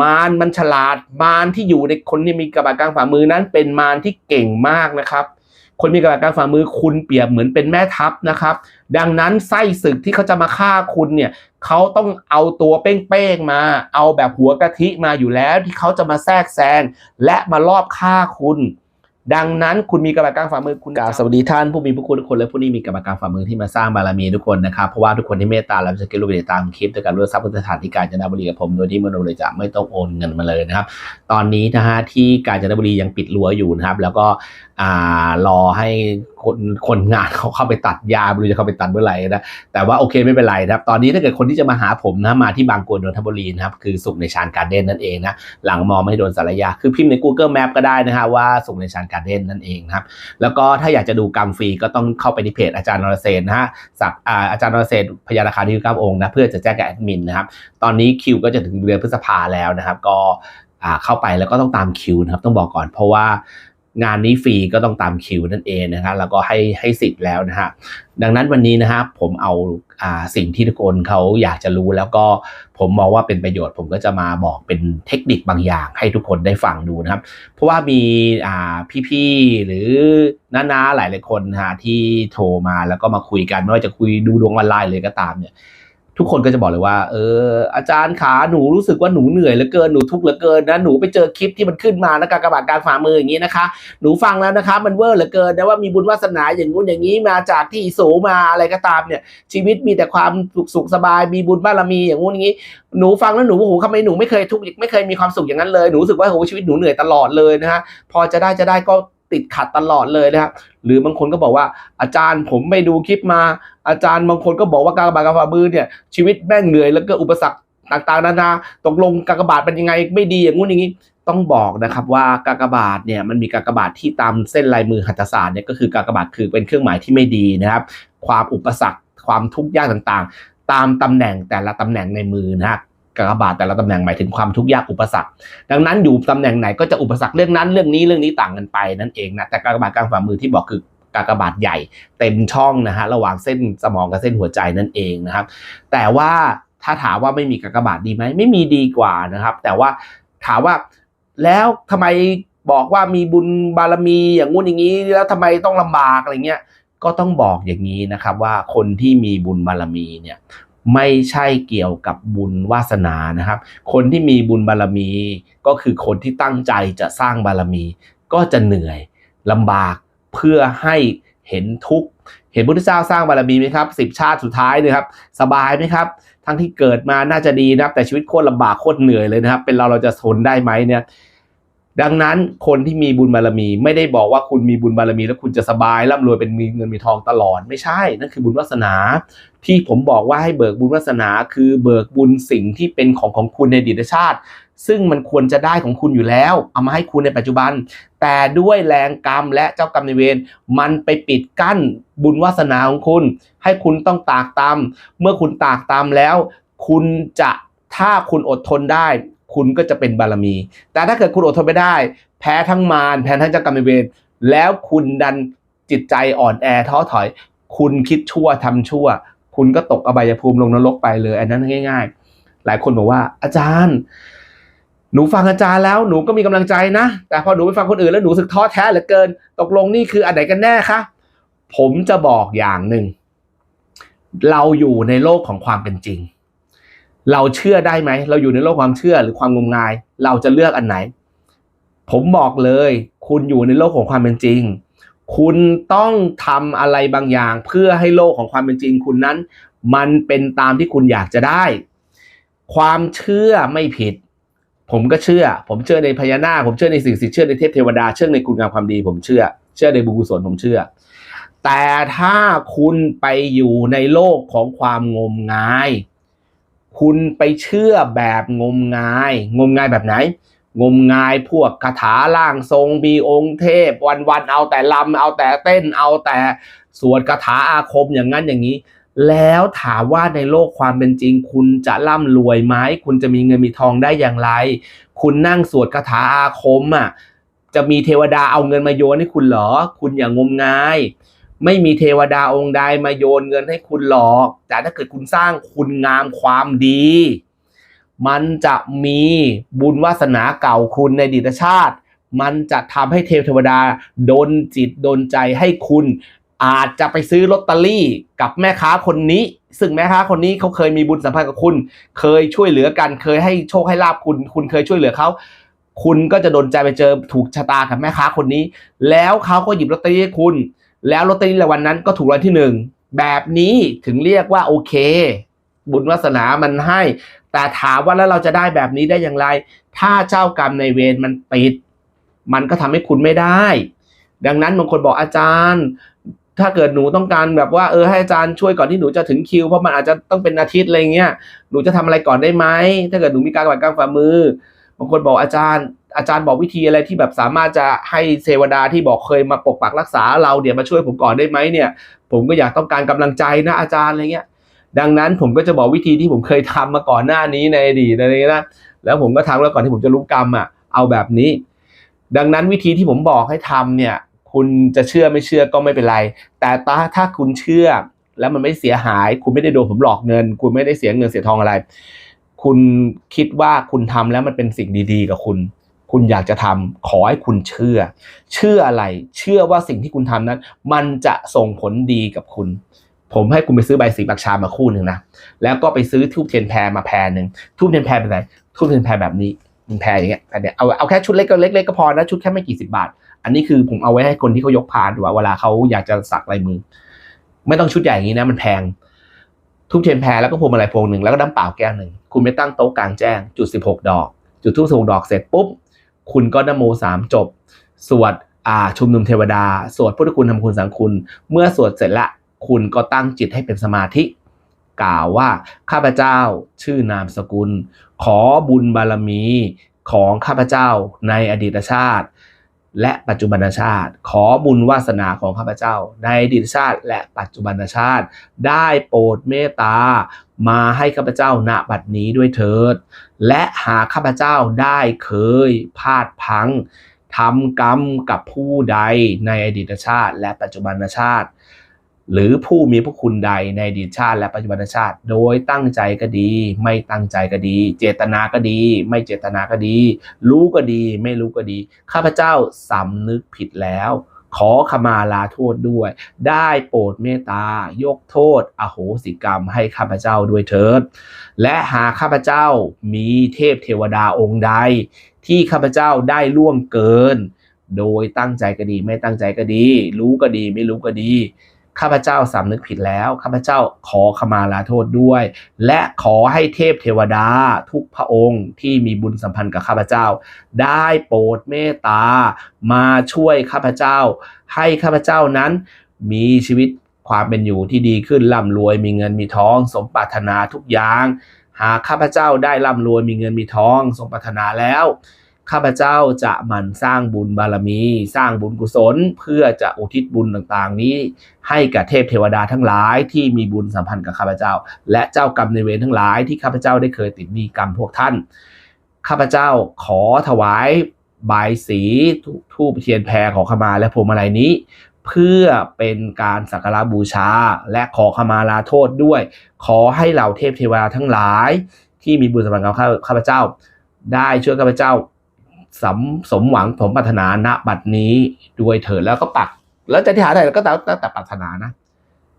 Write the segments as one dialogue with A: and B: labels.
A: มารมันฉลาดมารที่อยู่ในคนที่มีกระบาดกลางฝ่ามือนั้น เป็นมารที่เก่งมากนะครับ คนมีกระบาดกลางฝ่ามือคุณเปรียบเหมือนเป็นแม่ทัพนะครับ ดังนั้นไส้ศึกที่เขาจะมาฆ่าคุณเนี่ยเขาต้องเอาตัวเป้งๆมา เอาแบบหัวกะทิมาอยู่แล้วที่เขาจะมาแทรกแซงและมารอบฆ่าคุณ ดังนั้นคุณมีกระบาดกลางฝ่ามือคุณกราบสวัสดีท่านผู้มีพระคุณทุกคนและผู้นี้มีกระบาดกลางฝ่ามือที่มาสร้างบารมีทุกคนนะครับเพราะว่าทุกคนที่เมตตาและจะเกิดรูปติดตามคลิปด้วยการรู้ทรัพย์พุทธสถานที่กาญจนบุรีกับผมโดยที่มโนเลยจะไม่ต้องโอนเงินมาเลยนะครับ ตอนนี้นะฮะที่กาญจนบุรียังปิดรั้วอยู่นะครับ แล้วก็อ่ารอให้คนคนงานเขาเข้าไปตัดยาไม่รู้จะเข้าไปตัดเมื่อไหร่นะแต่ว่าโอเคไม่เป็นไรนะครับ ตอนนี้ถ้าเกิดคนที่จะมาหาผมนะมาที่บางกรวยนนทบุรีนะครับคือสุขในชานการ์เด้นนั่นเองนะหลังมอไม่โดนสารยาคือพิมพ์ใน Google Map ก็ได้นะฮะว่าสุขในชานการเด่นนั่นเองนะครับ แล้วก็ถ้าอยากจะดูกรรมฟรีก็ต้องเข้าไปที่เพจอาจารย์นรเสนนะฮะสักอาจารย์นรเสนพยาราคาที่เก้าองค์นะเพื่อจะแจ้งกับแอดมินนะครับ ตอนนี้คิวก็จะถึงเดือนพฤษภาแล้วนะครับ ก็เข้าไปแล้วก็ต้องตามคิวนะครับ ต้องบอกก่อนเพราะว่า งานนี้ฟรีก็ต้องตามคิวนั่นเองนะครับแล้วก็ให้ให้สิทธิ์แล้วนะฮะดังนั้นวันนี้นะครับผมเอาอ่าสิ่งที่ทุกคนเขาอยากจะรู้แล้วก็ผมมองว่าเป็นประโยชน์ ผมก็จะมาบอกเป็นเทคนิคบางอย่าง ให้ทุกคนได้ฟังดูนะครับ เพราะว่ามีอ่าพี่ๆหรือน้าๆหลายหลายคนนะฮะที่โทรมาแล้วก็มาคุยกันไม่ว่าจะคุยดูดวงออนไลน์เลยก็ตามเนี่ย ทุกคนก็จะบอกเลยว่า เออ อาจารย์ขาหนูรู้สึกว่าหนูเหนื่อยเหลือเกินหนูทุกข์เหลือเกินนะหนูไปเจอคลิปที่มันขึ้นมานะการกระบาดการฝ่ามืออย่างนี้นะคะ หนูฟังแล้วนะคะ มันเวอร์เหลือเกินนะว่ามีบุญวาสนาอย่างงู้นอย่างนี้มาจากที่สูงมาอะไรก็ตามเนี่ย ชีวิตมีแต่ความสุขสุขสบายมีบุญบารมีอย่างงู้นอย่างนี้ หนูฟังแล้วหนูโอ้โหทำไมหนูไม่เคยทุกข์ไม่เคยมีความสุขอย่างนั้นเลยหนูรู้สึกว่าโอ้โหชีวิตหนูเหนื่อยตลอดเลยนะฮะพอจะได้จะได้ก็ ติดขัดตลอดเลยนะครับหรือบางคนก็บอกว่าอาจารย์ผมไปดูคลิปมา อาจารย์บางคนก็บอกว่าการกระบาดกระฝ่ามือเนี่ยชีวิตแม่งเหนื่อยแล้วก็อุปสรรคต่างๆนานาตกลงการกระบาดเป็นยังไงไม่ดีอย่างงู้นอย่างนี้ต้องบอกนะครับว่ากากบาทเนี่ยมันมีกากบาทที่ตามเส้นลายมือหัตถศาสตร์เนี่ยก็คือกากบาทคือเป็นเครื่องหมายที่ไม่ดีนะครับ ความอุปสรรคความทุกข์ยากต่างๆ ตามตำแหน่งแต่ละตำแหน่งในมือนะฮะ กากบาทแต่ละตำแหน่งหมายถึงความทุกข์ยากอุปสรรค ดังนั้นอยู่ตำแหน่งไหนก็จะอุปสรรคเรื่องนั้นเรื่องนี้เรื่องนี้ต่างกันไปนั่นเองนะแต่กากบาทกลางฝ่ามือที่บอกคือกากบาทใหญ่เต็มช่องนะฮะระหว่างเส้นสมองกับเส้นหัวใจนั่นเองนะครับ แต่ว่าถ้าถามว่าไม่มีกากบาทดีไหมไม่มีดีกว่านะครับ แต่ว่าถามว่าแล้วทำไมบอกว่ามีบุญบารมีอย่างงู้นอย่างนี้ แล้วทำไมต้องลำบากอะไรเงี้ยก็ต้องบอกอย่างนี้นะครับว่าคนที่มีบุญบารมีเนี่ย ไม่ใช่เกี่ยวกับบุญวาสนานะครับ คนที่มีบุญบารมีก็คือคนที่ตั้งใจจะสร้างบารมี ก็จะเหนื่อยลำบากเพื่อให้เห็นทุกข์เห็นพุทธเจ้าสร้างบารมีไหมครับสิบชาติสุดท้ายเนยครับ สบายไหมครับ ทั้งที่เกิดมาน่าจะดีนะครับ แต่ชีวิตโคตรลำบากโคตรเหนื่อยเลยนะครับ เป็นเราเราจะทนได้ไหมเนี่ย ดังนั้นคนที่มีบุญบารมี ไม่ได้บอกว่าคุณมีบุญบารมี แล้วคุณจะสบายร่ำรวยเป็นมีเงินมีทองตลอดไม่ใช่ นั่นคือบุญวาสนา ที่ผมบอกว่าให้เบิกบุญวาสนา คือเบิกบุญสิ่งที่เป็นของของคุณในอดีตชาติ ซึ่งมันควรจะได้ของคุณอยู่แล้ว เอามาให้คุณในปัจจุบัน แต่ด้วยแรงกรรมและเจ้ากรรมในเวรมันไปปิดกั้นบุญวาสนาของคุณ ให้คุณต้องตากตำเมื่อคุณตากตำแล้ว คุณจะถ้าคุณอดทนได้ คุณก็จะเป็นบารมี แต่ถ้าเกิดคุณอดทนไม่ได้ แพ้ทั้งมารแพ้ทั้งเจ้ากรรมนายเวรแล้วคุณดันจิตใจอ่อนแอท้อถอย คุณคิดชั่วทำชั่ว คุณก็ตกอบายภูมิลงนรกไปเลย อันนั้นง่าย ๆ หลายคนบอกว่า อาจารย์ หนูฟังอาจารย์แล้วหนูก็มีกำลังใจนะ แต่พอหนูไปฟังคนอื่นแล้วหนูสึกท้อแท้เหลือเกิน ตกลงนี่คืออันไหนกันแน่คะผมจะบอกอย่างหนึ่งเราอยู่ในโลกของความเป็นจริง เราเชื่อได้ไหม เราอยู่ในโลกความเชื่อหรือความงมงาย เราจะเลือกอันไหน ผมบอกเลย คุณอยู่ในโลกของความเป็นจริง คุณต้องทำอะไรบางอย่าง เพื่อให้โลกของความเป็นจริง คุณนั้น มันเป็นตามที่คุณอยากจะได้ ความเชื่อไม่ผิด ผมก็เชื่อ ผมเชื่อในพญานาคผมเชื่อในสิ่งศักดิ์สิทธิ์เชื่อในเทพเทวดาเชื่อในคุณงามความดี ผมเชื่อ เชื่อในบุญกุศลผมเชื่อ แต่ถ้าคุณไปอยู่ในโลกของความงมงาย คุณไปเชื่อแบบงมงาย งมงายแบบไหน งมงายพวกคาถาล่างทรงมีองค์เทพวันวันๆเอาแต่ลำเอาแต่เต้นเอาแต่สวดคาถาอาคมอย่างนั้นอย่างนี้ แล้วถามว่าในโลกความเป็นจริง คุณจะร่ำรวยไหมคุณจะมีเงินมีทองได้อย่างไร คุณนั่งสวดคาถาอาคมอะจะมีเทวดาเอาเงินมาโยนให้คุณเหรอ คุณอย่างงมงาย ไม่มีเทวดาองค์ใดมาโยนเงินให้คุณหรอก แต่ถ้าเกิดคุณสร้างคุณงามความดี มันจะมีบุญวาสนาเก่าคุณในดีตชาติ มันจะทำให้เทวเทวดาโดนจิตโดนใจให้คุณ อาจจะไปซื้อลอตเตอรี่กับแม่ค้าคนนี้ ซึ่งแม่ค้าคนนี้เขาเคยมีบุญสัมพันธ์กับคุณ เคยช่วยเหลือกันเคยให้โชคให้ลาบคุณ คุณเคยช่วยเหลือเขาคุณก็จะโดนใจไปเจอถูกชะตากับแม่ค้าคนนี้ แล้วเขาก็หยิบลอตเตอรี่ให้คุณ แล้วลอตเตอรี่รางวัลนั้นก็ถูกรางวัลที่หนึ่งแบบนี้ถึงเรียกว่าโอเค บุญวาสนามันให้ แต่ถามว่าแล้วเราจะได้แบบนี้ได้อย่างไร ถ้าเจ้ากรรมในเวรมันปิด มันก็ทำให้คุณไม่ได้ ดังนั้นบางคนบอกอาจารย์ ถ้าเกิดหนูต้องการแบบว่าเออให้อาจารย์ช่วยก่อนที่หนูจะถึงคิวเพราะมันอาจจะต้องเป็นอาทิตย์อะไรเงี้ยหนูจะทำอะไรก่อนได้ไหมถ้าเกิดหนูมีการกวัดกลางฝ่ามือบางคนบอกอาจารย์ อาจารย์บอกวิธีอะไรที่แบบสามารถจะให้เทวดาที่บอกเคยมาปกปักรักษาเราเดี๋ยวมาช่วยผมก่อนได้ไหมเนี่ย ผมก็อยากต้องการกำลังใจนะอาจารย์อะไรเงี้ย ดังนั้นผมก็จะบอกวิธีที่ผมเคยทำมาก่อนหน้านี้ในอดีตอะไรเงี้ยนะแล้วผมก็ทำแล้วก่อนที่ผมจะรู้กรรมอะเอาแบบนี้ ดังนั้นวิธีที่ผมบอกให้ทำเนี่ย คุณจะเชื่อไม่เชื่อก็ไม่เป็นไร แต่ถ้าถ้าคุณเชื่อแล้วมันไม่เสียหาย คุณไม่ได้โดนผมหลอกเงิน คุณไม่ได้เสียเงินเสียทองอะไร คุณคิดว่าคุณทำแล้วมันเป็นสิ่งดี ๆ กับคุณ คุณอยากจะทำขอให้คุณเชื่อ เชื่ออะไร เชื่อว่าสิ่งที่คุณทำนั้น มันจะส่งผลดีกับคุณ ผมให้คุณไปซื้อใบสีปักชามาคู่หนึ่งนะ แล้วก็ไปซื้อทูบเทียนแพรมาแพรหนึ่งทูบเทียนแพรเป็นไงทูบเทียนแพรแบบนี้มันแพรอย่างเงี้ยอันเนี้ยเอาเอาแค่ชุดเล็กก็เล็กๆก็พอนะชุดแค่ไม่กี่สิบบาท อันนี้คือผมเอาไว้ให้คนที่เขายกพานหรือว่าเวลาเขาอยากจะสักลายมือ ไม่ต้องชุดใหญ่อย่างนี้นะมันแพงทุบเทียนแพรแล้วก็พวงมาลัยพวงหนึ่งแล้วก็น้ำเปล่าแก้วหนึ่งคุณไปตั้งโต๊ะกลางแจ้งจุดสิบหกดอก จุดทูบสิบหกดอกเสร็จปุ๊บ คุณก็นโมสามจบ สวดอ่าชุมนุมเทวดา สวดพุทธคุณธรรมคุณสังคุณ เมื่อสวดเสร็จละ คุณก็ตั้งจิตให้เป็นสมาธิ กล่าวว่าข้าพเจ้าชื่อนามสกุล ขอบุญบารมีของข้าพเจ้าในอดีตชาติ และปัจจุบันชาติ ขอบุญวาสนาของข้าพเจ้า ในอดีตชาติและปัจจุบันชาติ ได้โปรดเมตตา มาให้ข้าพเจ้าณบัดนี้ด้วยเถิด และหากข้าพเจ้าได้เคยพลาดพังทำกรรมกับผู้ใดในอดีตชาติและปัจจุบันชาติ หรือผู้มีพระคุณใดในอดีตชาติและปัจจุบันชาติ โดยตั้งใจก็ดี ไม่ตั้งใจก็ดี เจตนาก็ดี ไม่เจตนาก็ดี รู้ก็ดี ไม่รู้ก็ดี ข้าพเจ้าสำนึกผิดแล้ว ขอขมาลาโทษด้วย ได้โปรดเมตตายกโทษ อโหสิกรรมให้ข้าพเจ้าด้วยเถิด และหากข้าพเจ้ามีเทพเทวดาองค์ใด ที่ข้าพเจ้าได้ล่วงเกิน โดยตั้งใจก็ดี ไม่ตั้งใจก็ดี รู้ก็ดี ไม่รู้ก็ดี ข้าพเจ้าสำนึกผิดแล้ว ข้าพเจ้าขอขมาลาโทษด้วย และขอให้เทพเทวดาทุกพระองค์ที่มีบุญสัมพันธ์กับข้าพเจ้า ได้โปรดเมตตา มาช่วยข้าพเจ้า ให้ข้าพเจ้านั้นมีชีวิตความเป็นอยู่ที่ดีขึ้นร่ำรวยมีเงินมีทอง สมปรารถนาทุกอย่าง หากข้าพเจ้าได้ร่ำรวยมีเงินมีทอง สมปรารถนาแล้ว ข้าพเจ้าจะหมั่นสร้างบุญบารมี สร้างบุญกุศล เพื่อจะอุทิศบุญต่างๆ นี้ ให้กับเทพเทวดาทั้งหลายที่มีบุญสัมพันธ์กับข้าพเจ้า และเจ้ากรรมในเวรทั้งหลายที่ข้าพเจ้าได้เคยติดหนี้กรรมพวกท่าน ข้าพเจ้าขอถวายบายสีทูบเทียนแพรขอขมาและพวงมาลัยนี้ เพื่อเป็นการสักการะบูชา และขอขมาลาโทษด้วย ขอให้เหล่าเทพเทวดาทั้งหลาย ที่มีบุญสัมพันธ์กับข้าพเจ้า ได้ช่วยข้าพเจ้า สมสมหวังสมปรารถนาณบัดนี้ด้วยเถิดแล้วก็ปัก แล้วจะที่หาอะไรก็แล้วแต่ปรารถนานะ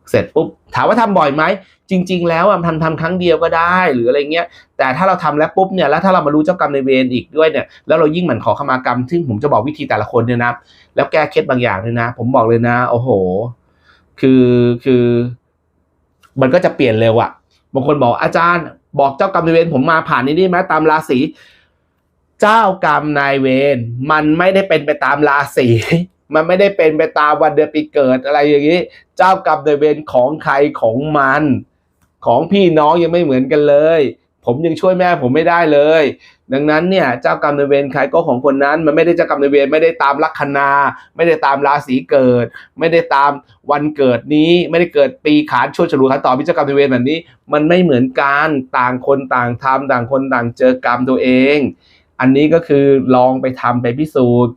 A: เสร็จปุ๊บถามว่าทำบ่อยไหมจริง ๆ แล้วทำทำครั้งเดียวก็ได้หรืออะไรเงี้ย แต่ถ้าเราทำแล้วปุ๊บเนี่ยแล้วถ้าเรามารู้เจ้ากรรมในเวรอีกด้วยเนี่ยแล้วเรายิ่งหมั่นขอขมากรรมซึ่งผมจะบอกวิธีแต่ละคนเนี่ยนะแล้วแก้เคล็ดบางอย่างเนี่ยนะ ผมบอกเลยนะ โอ้โห คือคือ มันก็จะเปลี่ยนเร็วอะบางคนบอกอาจารย์ บอกเจ้ากรรมในเวรผมมาผ่านนี้ได้ไหมตามราศี เจ้ากรรมนายเวรมันไม่ได้เป็นไปตามราศีมันไม่ได้เป็นไปตามวันเดือนปีเกิดอะไรอย่างนี้ เจ้ากรรมนายเวรของใครของมัน ของพี่น้องยังไม่เหมือนกันเลย ผมยังช่วยแม่ผมไม่ได้เลย ดังนั้นเนี่ยเจ้ากรรมนายเวรใครก็ของคนนั้น มันไม่ได้เจ้ากรรมนายเวรไม่ได้ตามลัคนา ไม่ได้ตามราศีเกิด ไม่ได้ตามวันเกิดนี้ ไม่ได้เกิดปีขานช่วฉลูขันต่อพิจ้ากรรมนายเวรแบบนี้ มันไม่เหมือนกันต่างคนต่างทำต่างคนต่างเจอกรรมตัวเอง อันนี้ก็คือลองไปทำไปพิสูจน์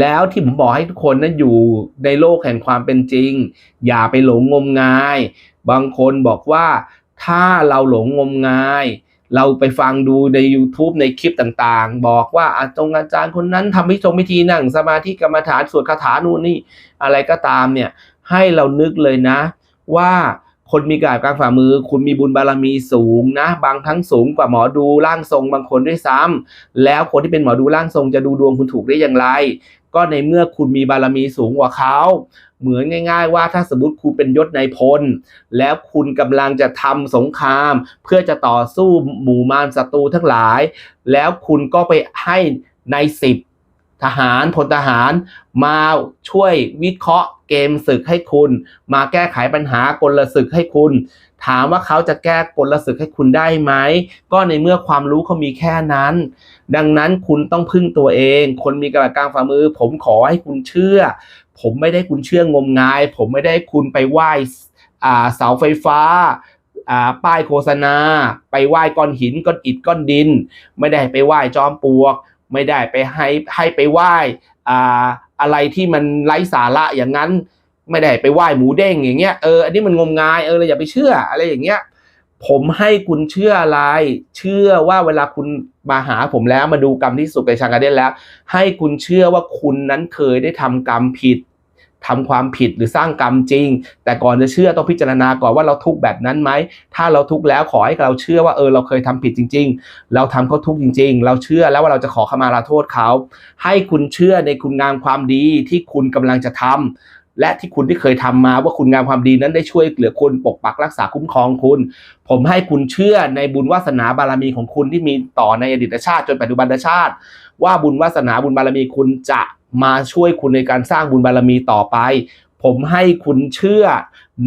A: แล้วที่ผมบอกให้ทุกคนนั้นอยู่ในโลกแห่งความเป็นจริง อย่าไปหลงงมงาย บางคนบอกว่าถ้าเราหลงงมงาย เราไปฟังดูใน YouTube ในคลิปต่างๆ บอกว่าอาจงอาจารย์คนนั้นทำพิธงพิธีนั่งสมาธิกรรมฐานสวดคาถานู่นนี่อะไรก็ตามเนี่ยให้เรานึกเลยนะว่า คนมีกาบกลางฝ่ามือ คุณมีบุญบารมีสูงนะ บางครั้งสูงกว่าหมอดูร่างทรงบางคนด้วยซ้ำแล้วคนที่เป็นหมอดูร่างทรงจะดูดวงคุณถูกได้อย่างไร ก็ในเมื่อคุณมีบารมีสูงกว่าเขาเหมือนง่าย ๆ ว่าถ้าสมมติคุณเป็นยศนายพล แล้วคุณกำลังจะทำสงคราม เพื่อจะต่อสู้หมู่มารศัตรูทั้งหลาย แล้วคุณก็ไปให้ในสิบทหารพลทหารมาช่วยวิเคราะห์ เกมศึกให้คุณ มาแก้ไขปัญหากลศึกให้คุณ ถามว่าเขาจะแก้กลศึกให้คุณได้ไหมก็ในเมื่อความรู้เขามีแค่นั้น ดังนั้นคุณต้องพึ่งตัวเอง คนมีกระดาษกลางฝ่ามือ ผมขอให้คุณเชื่อ ผมไม่ได้คุณเชื่องมงาย ผมไม่ได้คุณไปไหว้เสาไฟฟ้าอ่าป้ายโฆษณา ไปไหว้ก้อนหินก้อนอิฐก้อนดิน ไม่ได้ไปไหว้จอมปลวก ไม่ได้ไปให้ให้ไปไหว้ อะไรที่มันไร้สาระอย่างนั้น ไม่ได้ไปไหว้หมูเด้งอย่างเงี้ยเอออันนี้มันงมงายเออเราอย่าไปเชื่ออะไรอย่างเงี้ยผมให้คุณเชื่ออะไร เชื่อว่าเวลาคุณมาหาผมแล้วมาดูกรรมที่สุดในชังการเด้นแล้ว ให้คุณเชื่อว่าคุณนั้นเคยได้ทำกรรมผิด ทำความผิดหรือสร้างกรรมจริง แต่ก่อนจะเชื่อต้องพิจารณาก่อนว่าเราทุกแบบนั้นไหม ถ้าเราทุกแล้วขอให้เราเชื่อว่าเออเราเคยทำผิดจริง ๆ เราทำเขาทุกจริง ๆ เราเชื่อแล้วว่าเราจะขอขมาลาโทษเขา ให้คุณเชื่อในคุณงามความดีที่คุณกำลังจะทำและที่คุณที่เคยทำมาว่าคุณงามความดีนั้นได้ช่วยเหลือคุณปกปักรักษาคุ้มครองคุณ ผมให้คุณเชื่อในบุญวาสนาบารมีของคุณที่มีต่อในอดีตชาติจนปัจจุบันชาติ ว่าบุญวาสนาบุญบารมีคุณจะ มาช่วยคุณในการสร้างบุญบารมีต่อไป ผมให้คุณเชื่อ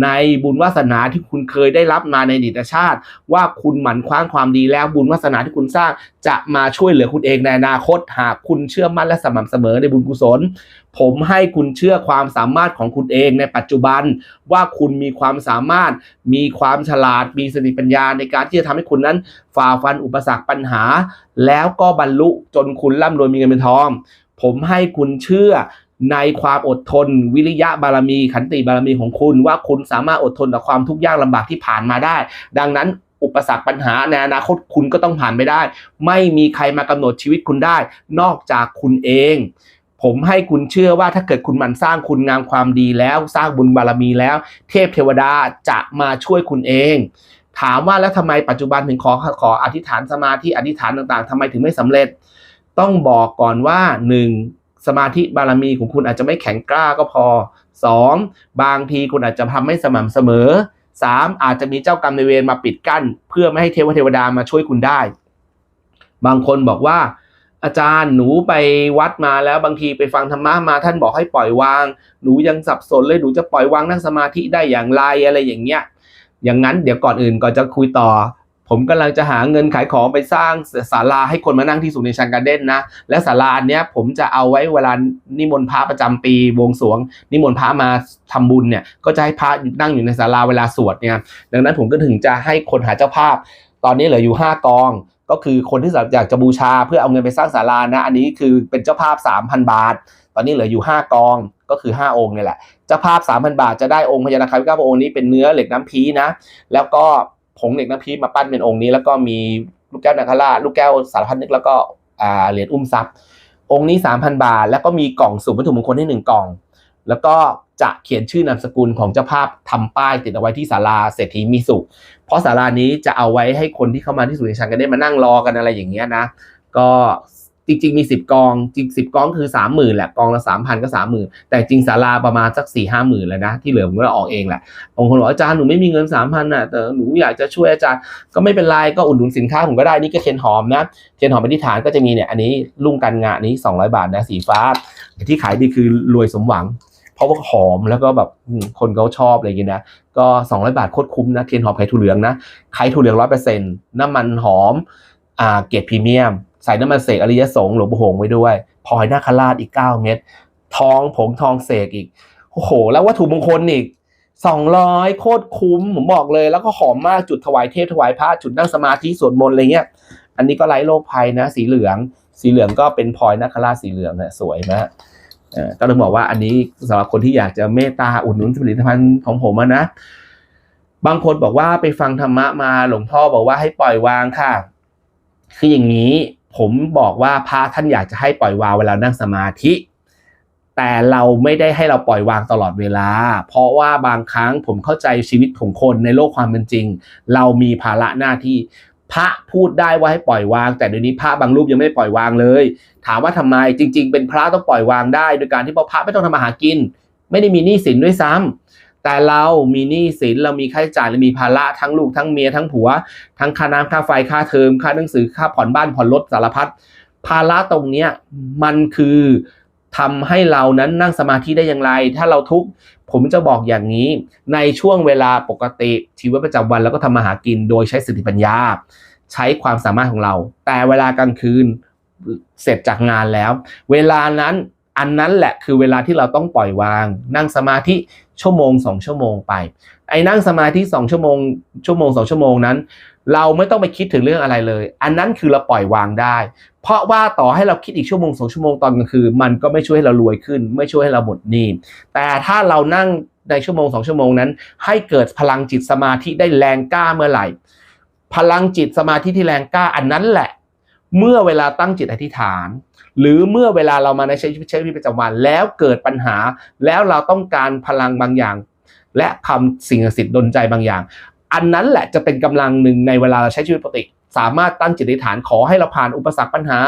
A: ในบุญวาสนาที่คุณเคยได้รับมาในอดีตชาติ ว่าคุณหมั่นคว้างความดีแล้วบุญวาสนาที่คุณสร้างจะมาช่วยเหลือคุณเองในอนาคต หากคุณเชื่อมั่นและสม่ำเสมอในบุญกุศล ผมให้คุณเชื่อความสามารถของคุณเองในปัจจุบัน ว่าคุณมีความสามารถ มีความฉลาด มีสติปัญญาในการที่จะทำให้คุณนั้นฝ่าฟันอุปสรรคปัญหา แล้วก็บรรลุจนคุณร่ำรวยมีเงินเป็นทอง ผมให้คุณเชื่อในความอดทน วิริยะบารมี ขันติบารมีของคุณ ว่าคุณสามารถอดทนต่อความทุกข์ยากลำบากที่ผ่านมาได้ ดังนั้นอุปสรรคปัญหาในอนาคตคุณก็ต้องผ่านไปได้ ไม่มีใครมากำหนดชีวิตคุณได้ นอกจากคุณเอง ผมให้คุณเชื่อว่าถ้าเกิดคุณมันสร้างคุณงามความดีแล้ว สร้างบุญบารมีแล้ว เทพเทวดาจะมาช่วยคุณเอง ถามว่าแล้วทำไมปัจจุบันถึงขอขออธิษฐานสมาธิอธิษฐานต่างๆทำไมถึงไม่สำเร็จ ต้องบอกก่อนว่า 1. สมาธิบารมีของคุณอาจจะไม่แข็งกล้าก็พอ 2. บางทีคุณอาจจะทำไม่สม่ำเสมอ 3. อาจจะมีเจ้ากรรมในเวรมาปิดกั้น เพื่อไม่ให้เทวเทวดามาช่วยคุณได้ บางคนบอกว่า อาจารย์หนูไปวัดมาแล้วบางทีไปฟังธรรมะมาท่านบอกให้ปล่อยวาง หนูยังสับสนเลยหนูจะปล่อยวางนั่งสมาธิได้อย่างไรอะไรอย่างเงี้ยอย่างนั้นเดี๋ยวก่อนอื่นก่อนจะคุยต่อ ผมกำลังจะหาเงินขายของไปสร้างศาลาให้คนมานั่งที่สุในชังการเด้นนะ และศาลาเนี้ยผมจะเอาไว้เวลานิมนต์พระประจำปีบวงสวง นิมนต์พระมาทำบุญเนี่ย ก็จะให้พระนั่งอยู่ในศาลาเวลาสวดเนี่ยดังนั้นผมก็ถึงจะให้คนหาเจ้าภาพ ตอนนี้เหลืออยู่ 5 กอง ก็คือคนที่อยากจะบูชาเพื่อเอาเงินไปสร้างศาลานะ อันนี้คือเป็นเจ้าภาพ 3,000 บาท ตอนนี้เหลืออยู่ 5 กองก็คือ 5 องค์เนี่ยแหละเจ้าภาพ 3,000 บาทจะได้องค์พญานาคาวิกาพระองค์นี้เป็นเนื้อเหล็กน้ำพีนะแล้วก็ ผงเหล็กน้ำพีมาปั้นเป็นองค์นี้ แล้วก็มีลูกแก้วนาคาราชลูกแก้วสารพัดนึกแล้วก็เหรียญอุ้มทรัพย์ องค์นี้ 3,000 บาท แล้วก็มีกล่องสุ่มวัตถุมงคลให้หนึ่งกล่อง แล้วก็จะเขียนชื่อนามสกุลของเจ้าภาพทำป้ายติดเอาไว้ที่ศาลาเศรษฐีมีสุข เพราะศาลานี้จะเอาไว้ให้คนที่เข้ามาที่สุริชันกันได้มานั่งรอกันอะไรอย่างเงี้ยนะ ก็ จริง ๆ มี 10 กอง จริง 10 กองคือ 30,000แหละกองละ 3,000 ก็ 30,000 แต่จริงศาลาประมาณสัก 4 5 0 0 0 0แล้วนะ ที่เหลือผมก็ออกเองแหละบางคนบอกอาจารย์หนูไม่มีเงิน 3,000น่ะแต่หนูอยากจะช่วยอาจารย์ก็ไม่เป็นไร ก็อุดหนุนสินค้าผมก็ได้นี่ก็เทียนหอมนะเทียนหอมเป็นที่ฐานก็จะมีเนี่ยอันนี้ลุ่งกันงาอันนี้ 200 บาทนะสีฟ้า ที่ขายดีคือรวยสมหวัง เพราะว่าหอมแล้วก็แบบคนเขาชอบอะไรอย่างเงี้ยนะก็ 200 บาทโคตรคุ้มนะเทียนหอมไข่ถั่วเหลืองนะไข่ถั่วเหลือง100%น้ำมันหอมอ่าเกรดพรีเมียม ใส่น้ำมันเสกอริยสงฆ์หลวงปู่หงไว้ด้วยพลอยนาคราชอีก 9 เม็ดทองผงทองเสกอีกโอ้โห แล้ววัตถุมงคลอีก200 โคตรคุ้มผมบอกเลย แล้วก็หอมมากจุดถวายเทพถวายพระจุดนั่งสมาธิสวดมนต์อะไรเงี้ยอันนี้ก็ไร้โรคภัยนะ สีเหลือง สีเหลืองก็เป็นพลอยนาคราชสีเหลืองนะสวยมากเออก็ต้องบอกว่าอันนี้สำหรับคนที่อยากจะเมตตาอุดหนุนผลิตภัณฑ์ของผมนะ บางคนบอกว่าไปฟังธรรมะมาหลวงพ่อบอกว่าให้ปล่อยวางค่ะ คืออย่างนี้ ผมบอกว่าพระท่านอยากจะให้ปล่อยวางเวลานั่งสมาธิ แต่เราไม่ได้ให้เราปล่อยวางตลอดเวลา เพราะว่าบางครั้งผมเข้าใจชีวิตของคนในโลกความเป็นจริง เรามีภาระหน้าที่พระพูดได้ว่าให้ปล่อยวาง แต่เดี๋ยวนี้พระบางรูปยังไม่ได้ปล่อยวางเลย ถามว่าทำไมจริง ๆ เป็นพระต้องปล่อยวางได้ โดยการที่พระไม่ต้องทำมาหากิน ไม่ได้มีหนี้สินด้วยซ้ำ แต่เรามีหนี้สินเรามีค่าใช้จ่ายเรามีภาระทั้งลูกทั้งเมียทั้งผัว ทั้งค่าน้ำค่าไฟค่าเทอมค่าหนังสือค่าผ่อนบ้านผ่อนรถสารพัดภาระตรงเนี้ยมันคือทำให้เรานั้นนั่งสมาธิได้อย่างไร ถ้าเราทุกข์ผมจะบอกอย่างนี้ ในช่วงเวลาปกติชีวิตประจำวันเราก็ทำมาหากินโดยใช้สติปัญญา ใช้ความสามารถของเรา แต่เวลากลางคืนเสร็จจากงานแล้ว เวลานั้นอันนั้นแหละคือเวลาที่เราต้องปล่อยวาง นั่งสมาธิ ชั่วโมงสองชั่วโมงไป ไอ้นั่งสมาธิสองชั่วโมง ชั่วโมงสองชั่วโมงนั้น เราไม่ต้องไปคิดถึงเรื่องอะไรเลย อันนั้นคือเราปล่อยวางได้ เพราะว่าต่อให้เราคิดอีกชั่วโมงสองชั่วโมงตอนกลางคืนมันก็ไม่ช่วยให้เรารวยขึ้น ไม่ช่วยให้เราหมดหนี้แต่ถ้าเรานั่งในชั่วโมงสองชั่วโมงนั้น ให้เกิดพลังจิตสมาธิได้แรงกล้าเมื่อไหร่ พลังจิตสมาธิที่แรงกล้าอันนั้นแหละ เมื่อเวลาตั้งจิตอธิษฐาน หรือเมื่อเวลาเรามาในใช้ชีวิตใช้ชีวิตประจำวัน แล้วเกิดปัญหา แล้วเราต้องการพลังบางอย่าง และคำสิ่งศักดิ์สิทธิ์ดลใจบางอย่าง อันนั้นแหละจะเป็นกำลังหนึ่งในเวลาเราใช้ชีวิตปกติ สามารถตั้งจิตอธิษฐานขอให้เราผ่านอุปสรรคปัญหา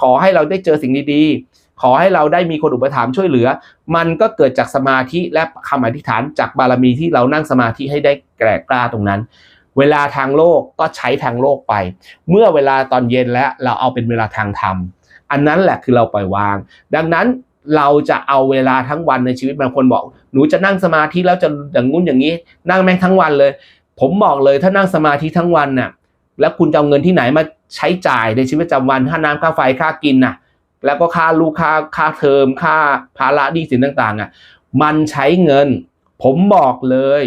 A: ขอให้เราได้เจอสิ่งดีๆ ขอให้เราได้มีคนอุปถัมภ์ช่วยเหลือ มันก็เกิดจากสมาธิและคำอธิษฐานจากบารมีที่เรานั่งสมาธิให้ได้แก่กล้าตรงนั้นเวลาทางโลกก็ใช้ทางโลกไป เมื่อเวลาตอนเย็นแล้วเราเอาเป็นเวลาทางธรรม อันนั้นแหละคือเราปล่อยวาง ดังนั้นเราจะเอาเวลาทั้งวันในชีวิตบางคนบอก หนูจะนั่งสมาธิแล้วจะอย่างงู้นอย่างนี้ นั่งแม่งทั้งวันเลย ผมบอกเลยถ้านั่งสมาธิทั้งวันน่ะแล้วคุณจะเอาเงินที่ไหนมาใช้จ่ายในชีวิตประจำวันค่าน้ำค่าไฟค่ากินน่ะ แล้วก็ค่าลูกค่าค่าเทอมค่าภาระหนี้สินต่างๆอะมันใช้เงิน ผมบอกเลย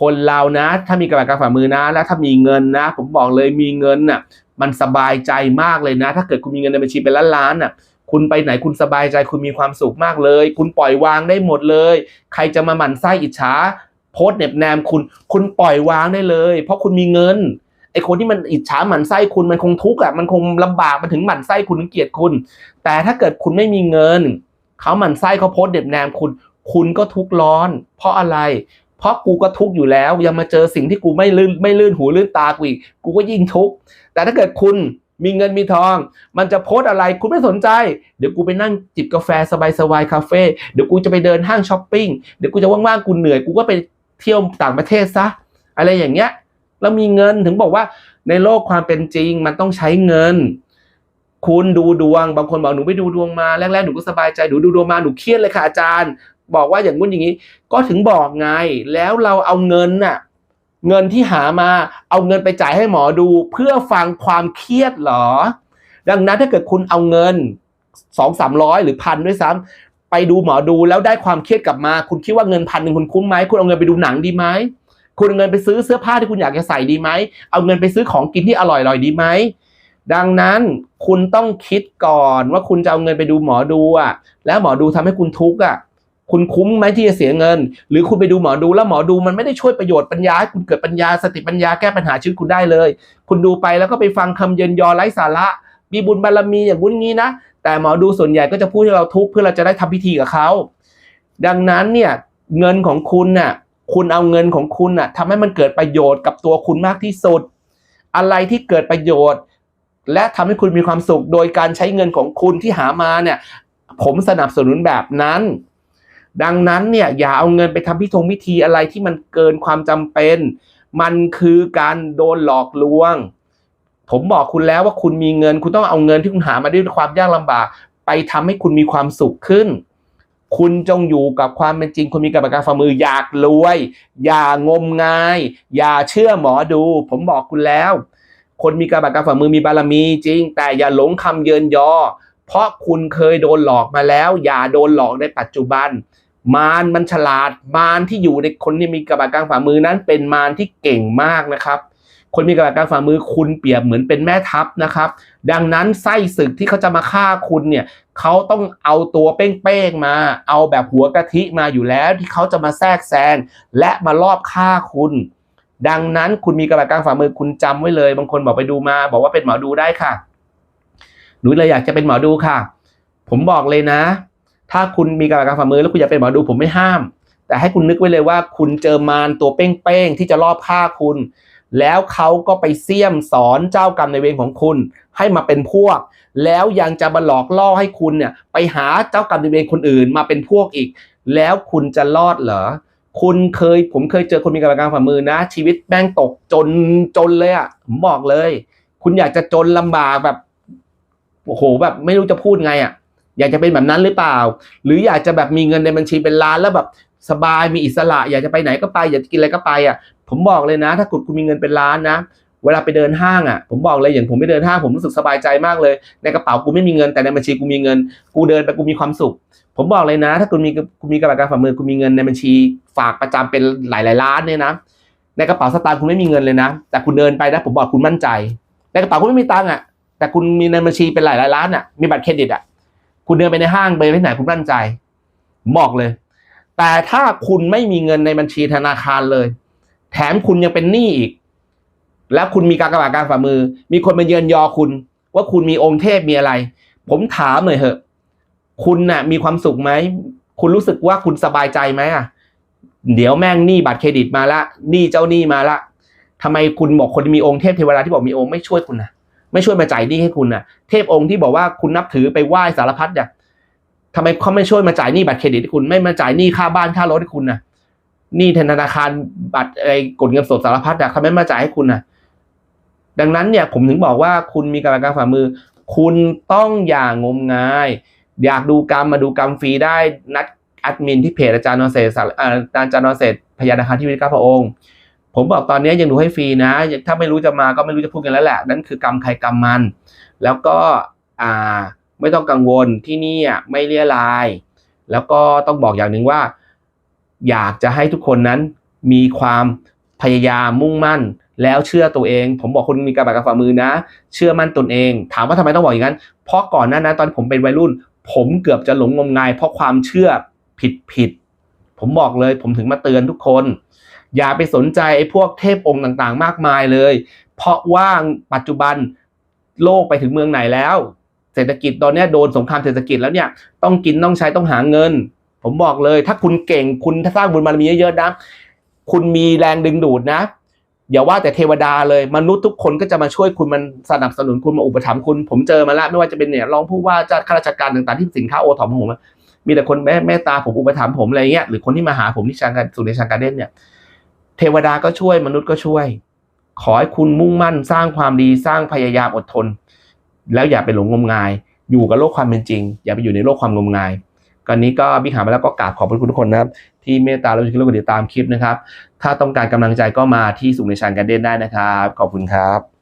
A: คนเรานะ ถ้ามีกระบาการฝ่ามือนะ แล้วถ้ามีเงินนะ ผมบอกเลยมีเงินน่ะ มันสบายใจมากเลยนะ ถ้าเกิดคุณมีเงินในบัญชีเป็นล้านๆน่ะคุณไปไหนคุณสบายใจคุณมีความสุขมากเลย คุณปล่อยวางได้หมดเลย ใครจะมาหมั่นไส้อิจฉาโพสเหน็บแนมคุณคุณปล่อยวางได้เลย เพราะคุณมีเงินไอคนที่มันอิจฉาหมั่นไส้คุณมันคงทุกข์อะมันคงลำบากมันถึงหมั่นไส้คุณถึงเกลียดคุณ แต่ถ้าเกิดคุณไม่มีเงินเขาหมั่นไส้เขาโพสเหน็บแนมคุณ คุณก็ทุกข์ร้อน เพราะอะไร เพราะกูก็ทุกข์อยู่แล้ว ยังมาเจอสิ่งที่กูไม่ลื่นไม่ลื่นหูลื่นตากูอีกกูก็ยิ่งทุกข์แต่ถ้าเกิดคุณมีเงินมีทอง มันจะโพสอะไรคุณไม่สนใจ เดี๋ยวกูไปนั่งจิบกาแฟสบายๆคาเฟ่เดี๋ยวกูจะไปเดินห้างช้อปปิ้งเดี๋ยวกูจะว่างๆกูเหนื่อยกูก็ไปเที่ยวต่างประเทศซะอะไรอย่างเงี้ยแล้วมีเงินถึงบอกว่าในโลกความเป็นจริงมันต้องใช้เงิน คุณดูดวงบางคนบอกหนูไปดูดวงมาแรกๆหนูก็สบายใจหนูดูดวงมาหนูเครียดเลยค่ะอาจารย์ บอกว่าอย่างงู้นอย่างนี้ ก็ถึงบอกไง แล้วเราเอาเงินน่ะ เงินที่หามา เอาเงินไปจ่ายให้หมอดูเพื่อฟังความเครียดเหรอ ดังนั้นถ้าเกิดคุณเอาเงินสองสามร้อยหรือพันด้วยซ้ำไปดูหมอดูแล้วได้ความเครียดกลับมา คุณคิดว่าเงินพันหนึ่งคุณคุ้มไหมคุณเอาเงินไปดูหนังดีไหมคุณเอาเงินไปซื้อเสื้อผ้าที่คุณอยากจะใส่ดีไหม เอาเงินไปซื้อของกินที่อร่อยๆดีไหม ดังนั้นคุณต้องคิดก่อนว่าคุณจะเอาเงินไปดูหมอดูอะ แล้วหมอดูทำให้คุณทุกข์อะ คุณคุ้มไหมที่จะเสียเงิน หรือคุณไปดูหมอดูแล้วหมอดูมันไม่ได้ช่วยประโยชน์ปัญญาให้คุณเกิดปัญญาสติปัญญาแก้ปัญหาชีวิตคุณได้เลย คุณดูไปแล้วก็ไปฟังคำเยินยอไร้สาระมีบุญบารมีอย่างวุ้นงี้นะแต่หมอดูส่วนใหญ่ก็จะพูดให้เราทุกข์เพื่อเราจะได้ทำพิธีกับเขาดังนั้นเนี่ยเงินของคุณน่ะคุณเอาเงินของคุณน่ะทำให้มันเกิดประโยชน์กับตัวคุณมากที่สุด อะไรที่เกิดประโยชน์ และทำให้คุณมีความสุขโดยการใช้เงินของคุณที่หามาเนี่ยผมสนับสนุนแบบนั้น ดังนั้นเนี่ยอย่าเอาเงินไปทำพิธงพิธีอะไรที่มันเกินความจำเป็น มันคือการโดนหลอกลวง ผมบอกคุณแล้วว่าคุณมีเงิน คุณต้องเอาเงินที่คุณหามาด้วยความยากลำบาก ไปทำให้คุณมีความสุขขึ้น คุณจงอยู่กับความเป็นจริงคุณมีกรรมการฝ่ามืออยากรวย อย่างมงาย อย่าเชื่อหมอดู ผมบอกคุณแล้ว คนมีกรรมการฝ่ามือมีบารมีจริง แต่อย่าหลงคำเยินยอ เพราะคุณเคยโดนหลอกมาแล้ว อย่าโดนหลอกในปัจจุบัน มารมันฉลาดมารที่อยู่ในคนที่มีกระบาดกลางฝ่ามือนั้น เป็นมารที่เก่งมากนะครับ คนมีกระบาดกลางฝ่ามือคุณเปรียบเหมือนเป็นแม่ทัพนะครับ ดังนั้นไส้ศึกที่เขาจะมาฆ่าคุณเนี่ยเขาต้องเอาตัวเป้งๆมา เอาแบบหัวกะทิมาอยู่แล้วที่เขาจะมาแทรกแซงและมาลอบฆ่าคุณ ดังนั้นคุณมีกระบาดกลางฝ่ามือคุณจำไว้เลย บางคนบอกไปดูมา บอกว่าเป็นหมอดูได้ค่ะหนูเลยอยากจะเป็นหมอดูค่ะ ผมบอกเลยนะ ถ้าคุณมีกรการฝ่ามือแล้วคุณอยากเป็นหมอดูผมไม่ห้าม แต่ให้คุณนึกไว้เลยว่าคุณเจอมารตัวเป้งๆที่จะรอบฆ่าคุณ แล้วเขาก็ไปเสี่ยมสอนเจ้ากรรมในเวรของคุณ ให้มาเป็นพวก แล้วยังจะมาหลอกล่อให้คุณเนี่ยไปหาเจ้ากรรมในเวรคนอื่นมาเป็นพวกอีก แล้วคุณจะรอดเหรอคุณเคยผมเคยเจอคนมีกระบาการฝ่ามือนะ ชีวิตแม่งตกจนจนเลยอะ่ะผมบอกเลย คุณอยากจะจนลำบากแบบโอ้โหแบบไม่รู้จะพูดไงอะ่ะ อยากจะเป็นแบบนั้นหรือเปล่า หรืออยากจะแบบมีเงินในบัญชีเป็นล้านแล้วแบบสบายมีอิสระ อยากจะไปไหนก็ไป อยากจะกินอะไรก็ไปอะผมบอกเลยนะ ถ้าคุณคุณมีเงินเป็นล้านนะ เวลาไปเดินห้างอะ ผมบอกเลยอย่างผมไปเดินห้างผมรู้สึกสบายใจมากเลย ในกระเป๋ากูไม่มีเงินแต่ในบัญชีกูมีเงิน กูเดินไปกูมีความสุข ผมบอกเลยนะ ถ้าคุณมีคุณมีกระเป๋าการฝ่ามือคุณมีเงินในบัญชีฝากประจำเป็นหลายหลายล้านเนี่ยนะ ในกระเป๋าสตางค์คุณไม่มีเงินเลยนะ แต่คุณเดินไปนะ ผมบอกคุณมั่นใจ ในกระเป๋าคุณไม่มีตังค์อะแต่คุณมีในบัญชีเป็นหลายหลายล้านอะมีบัตรเครดิตอะ คุณเดินไปในห้างไปที่ไหนคุณมั่นใจบอกเลย แต่ถ้าคุณไม่มีเงินในบัญชีธนาคารเลย แถมคุณยังเป็นหนี้อีก แล้วคุณมีการกระบาดการฝ่ามือ มีคนมาเยือนยอคุณ ว่าคุณมีองค์เทพมีอะไร ผมถามหน่อยเหอะ คุณน่ะ มีความสุขไหมคุณรู้สึกว่าคุณสบายใจไหมอะเดี๋ยวแม่งหนี้บัตรเครดิตมาละหนี้เจ้าหนี้มาละทำไมคุณบอกคนมีองค์เทพเทวดาที่บอกมีองค์ไม่ช่วยคุณนะ ไม่ช่วยมาจ่ายหนี้ให้คุณนะเทพองค์ที่บอกว่าคุณนับถือไปไหว้สารพัดเนี่ยทำไมเขาไม่ช่วยมาจ่ายหนี้บัตรเครดิตให้คุณไม่มาจ่ายหนี้ค่าบ้านค่ารถให้คุณนะหนี้ธนาคารบัตรไอ้กดเงินสดสารพัดอะเขาไม่มาจ่ายให้คุณนะดังนั้นเนี่ยผมถึงบอกว่าคุณมีกำลังการฝ่ามือ คุณต้องอย่างงมงาย อยากดูกรรมมาดูกรรมฟรีได้นัดแอดมินที่เพจอาจารย์นอเศษสารอ่าอาจารย์นอเศษพยานาคาที่วิทยาพระองค์ ผมบอกตอนนี้ยังดูให้ฟรีนะ ถ้าไม่รู้จะมาก็ไม่รู้จะพูดกันแล้วแหละ นั่นคือกรรมใครกรรมมัน แล้วก็อ่าไม่ต้องกังวลที่นี่ไม่เลี่ยราย แล้วก็ต้องบอกอย่างหนึ่งว่า อยากจะให้ทุกคนนั้นมีความพยายามมุ่งมั่น แล้วเชื่อตัวเอง ผมบอกคนมีกระบาดกระฝ่ามือนะ เชื่อมั่นตนเอง ถามว่าทำไมต้องบอกอย่างนั้น เพราะก่อนหน้านั้นตอนผมเป็นวัยรุ่น ผมเกือบจะหลงงมงาย เพราะความเชื่อผิดผิดผมบอกเลยผมถึงมาเตือนทุกคน อย่าไปสนใจไอ้พวกเทพองค์ต่างๆ มากมายเลย เพราะว่าปัจจุบันโลกไปถึงเมืองไหนแล้ว เศรษฐกิจตอนนี้โดนสงครามเศรษฐกิจแล้วเนี่ยต้องกินต้องใช้ต้องหาเงิน ผมบอกเลย ถ้าคุณเก่งคุณสร้างบุญบารมีเยอะๆนะคุณมีแรงดึงดูดนะอย่าว่าแต่เทวดาเลยมนุษย์ทุกคนก็จะมาช่วยคุณมันสนับสนุนคุณมาอุปถัมภ์คุณ ผมเจอมาแล้วไม่ว่าจะเป็นเนี่ยรองผู้ว่าจ้าข้าราชการต่างๆที่สินค้าโอทอปของผมมีแต่คนแม่แม่ตาผมอุปถัมภ์ผมอะไรเงี้ยหรือคนที่มาหาผมที่ชางการสุในชางการเด่นเนี่ย เทวดาก็ช่วยมนุษย์ก็ช่วย ขอให้คุณมุ่งมั่นสร้างความดีสร้างพยายามอดทน แล้วอย่าไปหลงงมงาย อยู่กับโลกความเป็นจริง อย่าไปอยู่ในโลกความงมงายก่อนนี้ก็บิ๊กหามาแล้วก็กราบขอบพระคุณทุกคนนะครับ ที่เมตตาและช่วยกดติดตามคลิปนะครับ ถ้าต้องการกำลังใจก็มาที่สุในชานการเด่นได้นะครับ ขอบคุณครับ